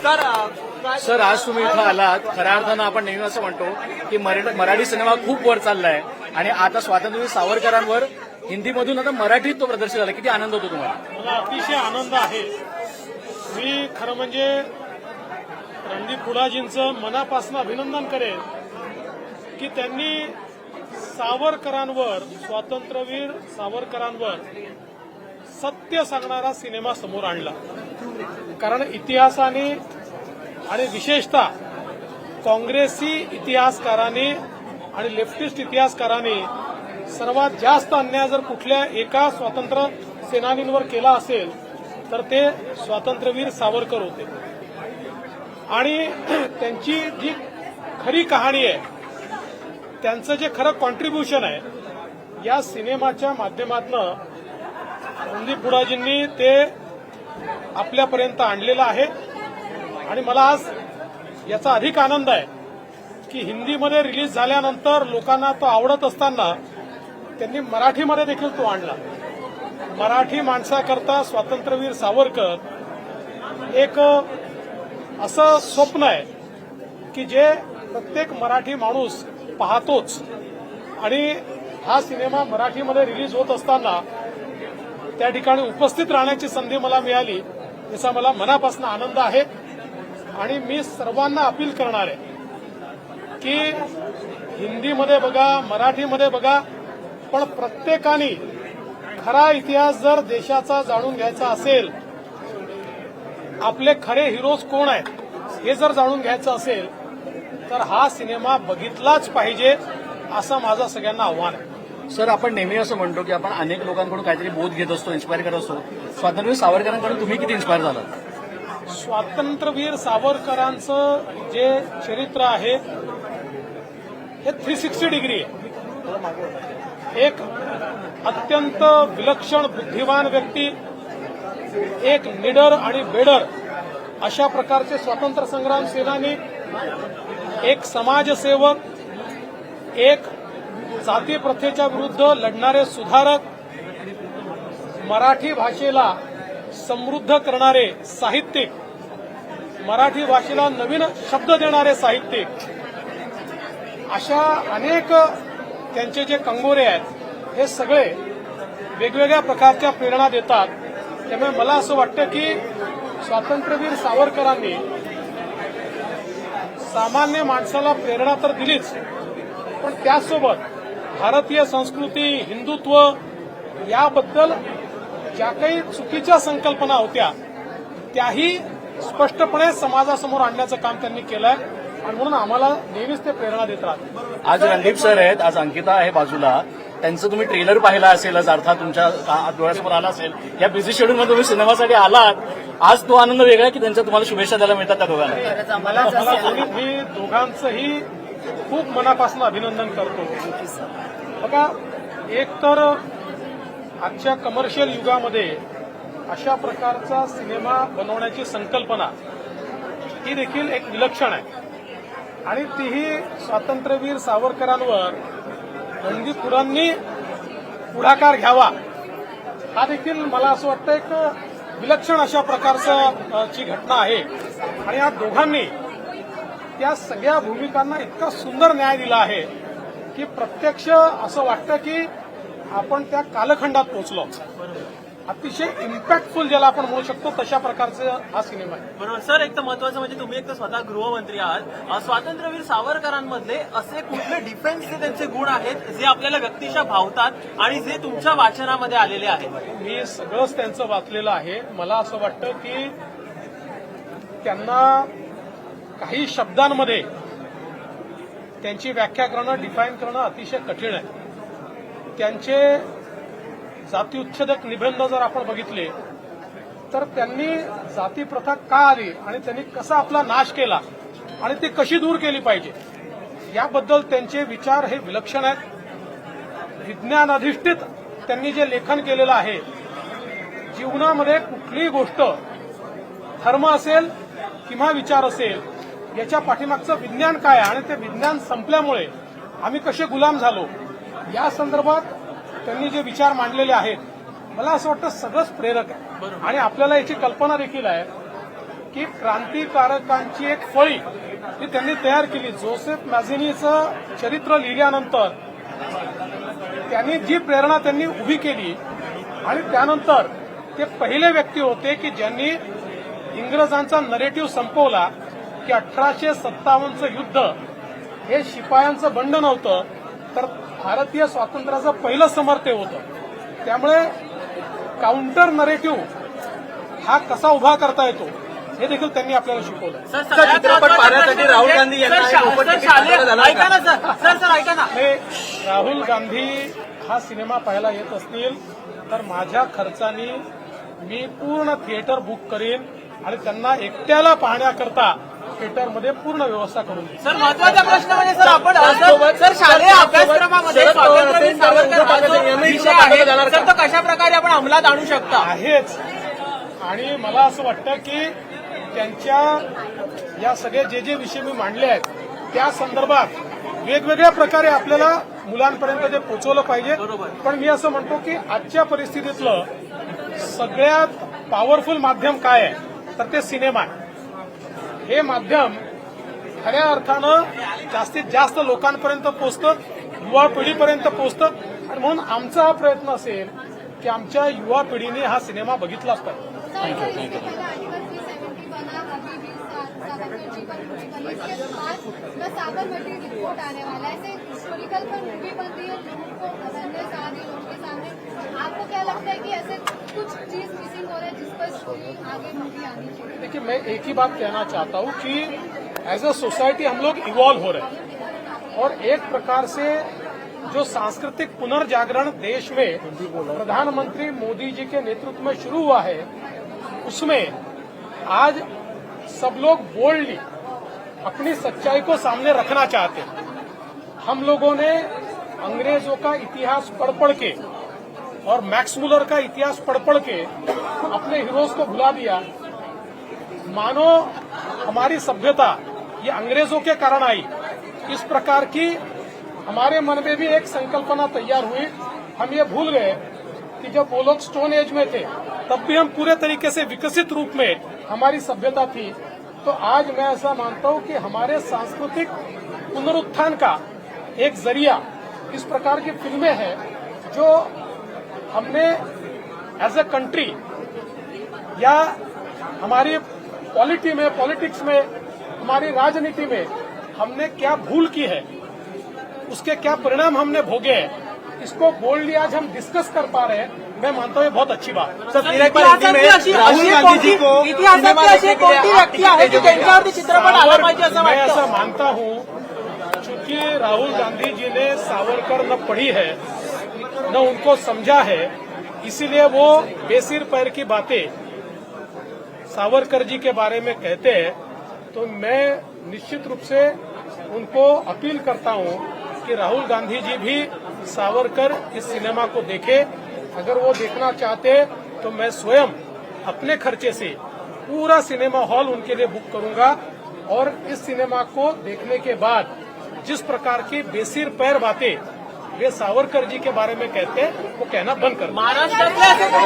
Sir आज तुम्ही इथं आलात. खऱ्या अर्थानं आपण नेहमी असं म्हणतो की मराठी मराठी सिनेमा खूप वर चाललाय. आणि आता स्वातंत्र्यवीर सावरकरांवर हिंदीमधून आता मराठीत तो प्रदर्शित झाला. किती आनंद होतो तुम्हाला? मला अतिशय आनंद आहे. मी खरं म्हणजे रणदीप पुडाजींचं मनापासून अभिनंदन करेन की त्यांनी सावरकरांवर स्वातंत्र्यवीर सावरकरांवर सत्य सांगणारा सिनेमा समोर आणला. कारण इतिहासाने आणि विशेषतः काँग्रेसी इतिहासकारांनी आणि लेफ्टिस्ट इतिहासकारांनी सर्वात जास्त अन्याय जर कुठल्या एका स्वातंत्र्य सेनानींवर केला असेल तर ते स्वातंत्र्यवीर सावरकर होते. आणि त्यांची जी खरी कहाणी आहे त्यांचं जे खरं कॉन्ट्रीब्युशन आहे या सिनेमाच्या माध्यमातनं रणदीप बुडाजींनी ते आपल्यापर्यंत आणलेलं आहे. आणि मला आज याचा अधिक आनंद आहे की हिंदीमध्ये रिलीज झाल्यानंतर लोकांना तो आवडत असताना त्यांनी मराठीमध्ये देखील तो आणला. मराठी माणसाकरता स्वातंत्र्यवीर सावरकर एक असं स्वप्न आहे की जे प्रत्येक मराठी माणूस पाहतोच. आणि हा सिनेमा मराठीमध्ये रिलीज होत असताना त्या ठिकाणी उपस्थित राहण्याची संधी मला मिळाली. याचा मला मनापासून आनंद आहे आणि मी सर्वांना अपील करणार आहे की हिंदीमध्ये बघा मराठीमध्ये बघा पण प्रत्येकाने खरा इतिहास जर देशाचा जाणून घ्यायचा असेल आपले खरे हिरोज कोण आहेत हे जर जाणून घ्यायचं असेल तर हा सिनेमा बघितलाच पाहिजे असं माझं सगळ्यांना आव्हान आहे. सर आपण नेहमी असं म्हणतो की आपण अनेक लोकांकडून काहीतरी बोध घेत असतो इन्स्पायर करत असतो. स्वातंत्र्यवीर सावरकरांकडून तुम्ही किती इन्स्पायर झालात? स्वातंत्र्यवीर सावरकरांचं जे चरित्र आहे हे थ्री सिक्स्टी डिग्री आहे. एक अत्यंत विलक्षण बुद्धिमान व्यक्ती एक निडर आणि बेडर अशा प्रकारचे स्वातंत्र्य संग्राम सेनानी एक समाजसेवक एक जाती प्रथेच्या विरुद्ध लढणारे सुधारक मराठी भाषेला समृद्ध करणारे साहित्यिक मराठी भाषेला नवीन शब्द देणारे साहित्यिक अशा अनेक त्यांचे जे कंगोरे आहेत हे सगळे वेगवेगळ्या प्रकारच्या प्रेरणा देतात. त्यामुळे मला असं वाटतं की स्वातंत्र्यवीर सावरकरांनी सामान्य माणसाला प्रेरणा तर दिलीच पण त्याचसोबत भारतीय संस्कृती हिंदुत्व याबद्दल ज्या काही चुकीच्या संकल्पना होत्या त्याही स्पष्टपणे समाजासमोर आणण्याचं काम त्यांनी केलंय आणि म्हणून आम्हाला नेहमीच ते प्रेरणा देत राहतात. आज रणदीप सर आहेत आज अंकिता आहे बाजूला. त्यांचं तुम्ही ट्रेलर पाहिला असेलच अर्थात तुमच्या डोळ्यासमोर आला असेल. या बिझी शेड्यूलमध्ये तुम्ही सिनेमासाठी आलात. आज तो आनंद वेगळा आहे की त्यांच्या तुम्हाला शुभेच्छा द्यायला मिळतात त्या दोघांना? मी दोघांचंही खूप मनापासून अभिनंदन करतो. बघा एक तर आजच्या कमर्शियल युगामध्ये अशा प्रकारचा सिनेमा बनवण्याची संकल्पना ही देखील एक विलक्षण आहे. आणि तीही स्वातंत्र्यवीर सावरकरांवर रणदीपुरांनी पुढाकार घ्यावा हा देखील मला असं वाटतं एक विलक्षण अशा प्रकारचं जी घटना आहे. आणि या दोघांनी त्या सगळ्या भूमिकांना इतका सुंदर न्याय दिला आहे की प्रत्यक्ष असं वाटतं की आपण त्या कालखंडात पोहोचलो. अतिशय इम्पॅक्टफुल ज्याला आपण म्हणू शकतो तशा प्रकारचा हा सिनेमा आहे. बरोबर. सर एक तर महत्वाचं म्हणजे तुम्ही एक तर स्वतः गृहमंत्री आहात. स्वातंत्र्यवीर सावरकरांमधले असे कुठले डिफेन्सचे त्यांचे गुण आहेत जे आपल्याला व्यक्तिशः भावतात आणि जे तुमच्या वाचनामध्ये आलेले आहेत? मी सगळंच त्यांचं वाचलेलं आहे. मला असं वाटतं की त्यांना काही शब्दांमध्ये त्यांची व्याख्या करणं डिफाईन करणं अतिशय कठीण आहे. त्यांचे जातीउच्छेदक निबंध जर आपण बघितले तर त्यांनी जाती प्रथा का आली आणि त्यांनी कसा आपला नाश केला आणि ती कशी दूर केली पाहिजे याबद्दल त्यांचे विचार हे विलक्षण आहेत. विज्ञान अधिष्ठित त्यांनी जे लेखन केलेलं आहे जीवनामध्ये कुठलीही गोष्ट धर्म असेल किंवा विचार असेल याच्या पाठीमागचं विज्ञान काय आहे? आणि ते विज्ञान संपल्यामुळे आम्ही कसे गुलाम झालो? या संदर्भात त्यांनी जे विचार मांडलेले आहेत मला असं वाटतं सगळंच प्रेरक आहे. आणि आपल्याला याची कल्पना देखील आहे की क्रांतिकारकांची एक फळी ती त्यांनी तयार केली. जोसेफ मॅझिनीचं चरित्र लिहिल्यानंतर त्यांनी जी प्रेरणा त्यांनी उभी केली आणि त्यानंतर ते पहिले व्यक्ती होते की ज्यांनी इंग्रजांचा नरेटिव्ह संपवला की अठराशे सत्तावन्नचं युद्ध हे शिपायांचं बंड नव्हतं तर भारतीय स्वातंत्र्याचं पहिलं समर्थ होतं. त्यामुळे काउंटर नरेटिव्ह हा कसा उभा करता येतो हे देखील त्यांनी आपल्याला शिकवलं चित्रपट पाहण्यासाठी प्रश्न राहुल म्हणजे- गांधी राहुल गांधी हा सिनेमा पाहायला येत असतील तर माझ्या खर्चानी मी पूर्ण थिएटर बुक करीन आणि त्यांना एकट्याला पाहण्याकरता थिएटरमध्ये पूर्ण व्यवस्था करून सर महत्त्वाचा प्रश्न म्हणजे सर आपण सर शालेय अभ्यासक्रमामध्ये शरद पवार स्वातंत्र्यवीर सावरकर हा जो यांनाही विषय आहे. पाठवलं जाणार सर तो कशा प्रकारे आपण अंमलात आणू शकता? आहेच. आणि मला असं वाटतं की त्यांच्या या सगळे जे जे विषय मी मांडले आहेत त्या संदर्भात वेगवेगळ्या प्रकारे आपल्याला मुलांपर्यंत ते पोहोचवलं पाहिजे. पण मी असं म्हणतो की आजच्या परिस्थितीतलं सगळ्यात पॉवरफुल माध्यम काय आहे? तर ते सिनेमा आहे. हे माध्यम खऱ्या अर्थानं जास्तीत जास्त लोकांपर्यंत पोचतं युवा पिढीपर्यंत पोचतं आणि म्हणून आमचा हा प्रयत्न असेल की आमच्या युवा पिढीने हा सिनेमा बघितलाच पाहिजे. साबरमती रिपोर्ट आने वाला है ऐसे हिस्टोरिकल पर मूवी बन रही है आपको क्या लगता है कि ऐसे कुछ चीज़ मिसिंग हो रहा है जिस पर आगे मूवी आनी चाहिए? देखिए, मैं एक ही बात कहना चाहता हूँ कि एज अ सोसाइटी हम लोग इवॉल्व हो रहे हैं। और एक प्रकार से जो सांस्कृतिक पुनर्जागरण देश में प्रधानमंत्री मोदी जी के नेतृत्व में शुरू हुआ है, उसमें आज सब लोग बोल्डली अपनी सच्चाई को सामने रखना चाहते हैं। हम लोगों ने अंग्रेज़ों का इतिहास पढ़ पढ़ के और मैक्स मुलर का इतिहास पढ़ पढ़ के अपने हीरोज को भुला दिया। मानो हमारी सभ्यता ये अंग्रेज़ों के कारण आई। इस प्रकार की हमारे मन में भी एक संकल्पना तैयार हुई। हम ये भूल गए कि जब वो लोग स्टोन एज में थे, तब भी हम पूरे तरीके से विकसित रूप में हमारी सभ्यता थी। तो आज मैं ऐसा मानता हूँ कि हमारे सांस्कृतिक पुनरुत्थान का एक ज़रिया इस प्रकार की फ़िल्में हैं, जो हमने एज ए कंट्री या हमारी पॉलिटी में पॉलिटिक्स में हमारी राजनीति में हमने क्या भूल की है? उसके क्या परिणाम हमने भोगे हैं? इसको बोल्डली आज हम डिस्कस कर पा रहे हैं। मैं मानता हूँ ये बहुत अच्छी बात है। मैं ऐसा मानता हूँ चूँकि राहुल गांधी जी ने सावरकर न पढ़ी है न उनको समझा है, इसीलिए वो बेसिर पैर की बातें सावरकर जी के बारे में कहते हैं। तो मैं निश्चित रूप से उनको अपील करता हूँ कि राहुल गांधी जी भी सावरकर इस सिनेमा को देखे। अगर वो देखना चाहते तो मैं स्वयं अपने खर्चे से पूरा सिनेमा हॉल उनके लिए बुक करूँगा और इस सिनेमा को देखने के बाद जिस प्रकार की बेसिर पैर बातें वे सावरकर जी के बारे में कहते हैं वो कहना बंद कर महाराष्ट्र